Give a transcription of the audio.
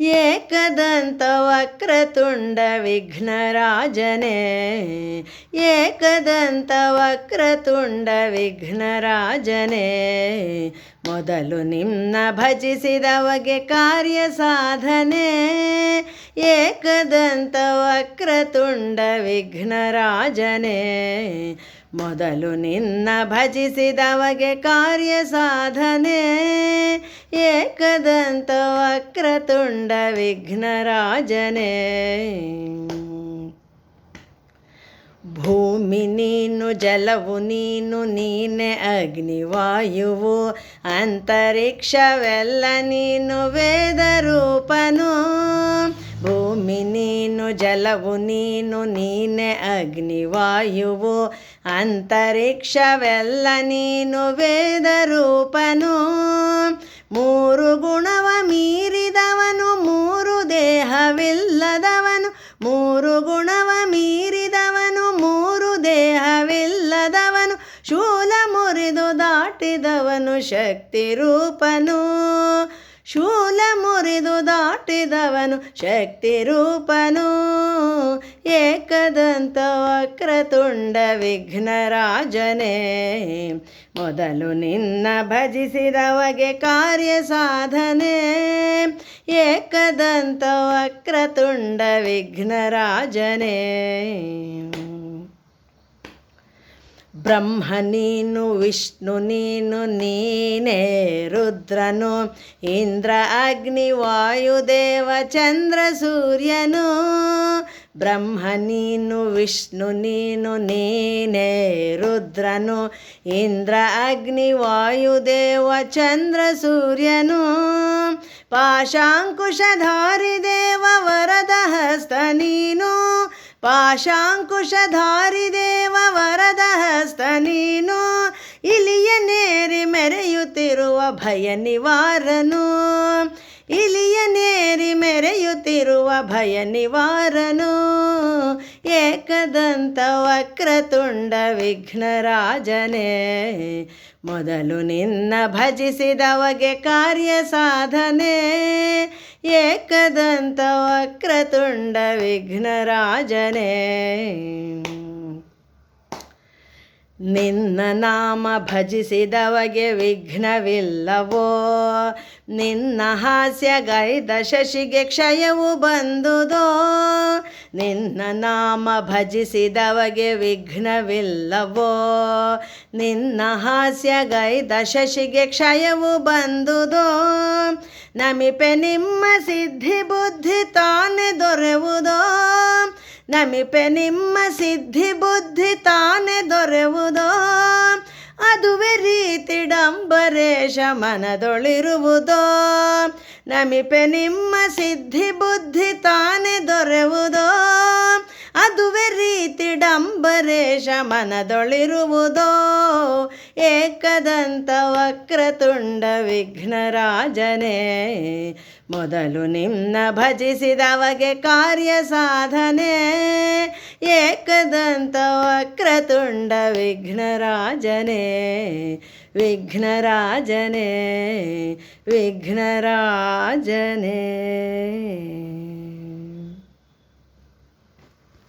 ಏಕದಂತ ವಕ್ರತುಂಡ ವಿಘ್ನರಾಜನೇ ಏಕದಂತ ವಕ್ರತುಂಡ ವಿಘ್ನರಾಜನೇ ಮೊದಲು ನಿನ್ನ ಭಜಿಸಿದವಗೆ ಕಾರ್ಯ ಸಾಧನೆ. ಏಕದಂತ ವಕ್ರತುಂಡ ವಿಘ್ನರಾಜನೇ ಮೊದಲು ನಿನ್ನ ಭಜಿಸಿದವಗೆ ಕಾರ್ಯ ಸಾಧನೆ. ಏಕದಂತ ವಕ್ರತುಂಡ ವಿಘ್ನರಾಜನೇ ಭೂಮಿ ನೀನು, ಜಲವು ನೀನು, ನೀನೆ ಅಗ್ನಿವಾಯುವು ಅಂತರಿಕ್ಷವೆಲ್ಲ ನೀನು ವೇದ ರೂಪನು ಭೂಮಿ ನೀನು, ಜಲವು ನೀನು, ನೀನೆ ಅಗ್ನಿವಾಯುವು. ಅಂತರಿಕ್ಷವೆಲ್ಲ ನೀನು ವೇದ ರೂಪನು ಮೂರು ಗುಣವ ಮೀರಿದವನು, ಮೂರು ದೇಹವಿಲ್ಲದವನು. ಮೂರು ಗುಣವ ಮೀರಿದವನು, ಮೂರು ದೇಹವಿಲ್ಲದವನು. ಶೂಲ ಮುರಿದು ದಾಟಿದವನು ಶಕ್ತಿ ರೂಪನು ಶೂಲ ಮುರಿದು ದಾಟಿದವನು ಶಕ್ತಿ ರೂಪನು. ಏಕದಂತ ವಕ್ರತುಂಡ ವಿಘ್ನರಾಜನೇ ಮೊದಲು ನಿನ್ನ ಭಜಿಸಿದವಗೆ ಕಾರ್ಯ ಸಾಧನೆ. ಏಕದಂತ ವಕ್ರತುಂಡ ವಿಘ್ನರಾಜನೇ ಬ್ರಹ್ಮ ನೀನು, ವಿಷ್ಣು ನೀನು, ನೀನೇ, ರುದ್ರನು, ಇಂದ್ರ, ಅಗ್ನಿ ವಾಯುದೇವ ಚಂದ್ರ, ಸೂರ್ಯನು. ಬ್ರಹ್ಮ ನೀನು, ವಿಷ್ಣು ನೀನು, ನೀನೇ, ರುದ್ರನು, ಇಂದ್ರ, ಅಗ್ನಿ ವಾಯುದೇವ ಚಂದ್ರ, ಸೂರ್ಯನು. ಪಾಶಾಂಕುಶಧಾರಿ ದೇವ ನೀನು ಪಾಶಾಂಕುಶಧಾರಿ ದೇವ ವರದ ಹಸ್ತ ನೀನು ಇಲಿಯ ನೇರಿ ಮೆರೆಯುತ್ತಿರುವ ಭಯ ನಿವಾರನು. ಇಲಿಯ ನೇರಿ ಮೆರೆಯುತ್ತಿರುವ ಭಯ ನಿವಾರನು. ಏಕದಂತ ವಕ್ರತುಂಡ ವಿಘ್ನರಾಜನೇ ಮೊದಲು ನಿನ್ನ ಭಜಿಸಿದವಗೆ ಕಾರ್ಯ ಸಾಧನೆ. ಏಕದಂತ ವಕ್ರತುಂಡ ವಿಘ್ನರಾಜನೇ ನಿನ್ನ ನಾಮ ಭಜಿಸಿದವಗೆ ವಿಘ್ನವಿಲ್ಲವೋ? ನಿನ್ನ ಹಾಸ್ಯಗೈದ ಶಶಿಗೆ ಕ್ಷಯವು ಬಂದುದೋ? ನಿನ್ನ ನಾಮ ಭಜಿಸಿದವಗೆ ವಿಘ್ನವಿಲ್ಲವೋ? ನಿನ್ನ ಹಾಸ್ಯಗೈದ ಶಶಿಗೆ ಕ್ಷಯವು ಬಂದುದೋ? ನಮಿಪೆ ನಿಮ್ಮ ಸಿದ್ಧಿ ಬುದ್ಧಿ ತಾನೆ ದೊರೆವುದೋ? ನಮಿಪೆ ನಿಮ್ಮ ಸಿದ್ಧಿ ಬುದ್ಧಿ ತಾನೇ ಡಂಬರೇಶ ಮನದೊಳಿರುವುದೋ? ನಮಿಪೆ ನಿಮ್ಮ ಸಿದ್ಧಿ ಬುದ್ಧಿ ತಾನೇ ದೊರೆವುದೋ? ಅದುವೆ ರೀತಿ ಡಂಬರೇಶ ಮನದೊಳಿರುವುದೋ? ಏಕದಂತ ವಕ್ರತುಂಡ ವಿಘ್ನರಾಜನೇ, ಮೊದಲು ನಿನ್ನ ಭಜಿಸಿದವಗೆ ಕಾರ್ಯ ಸಾಧನೆ. ಏಕದಂತ ವಕ್ರತುಂಡ ವಿಘ್ನರಾಜನೇ ವಿಘ್ನರಾಜನೇ ವಿಘ್ನರಾಜನೇ.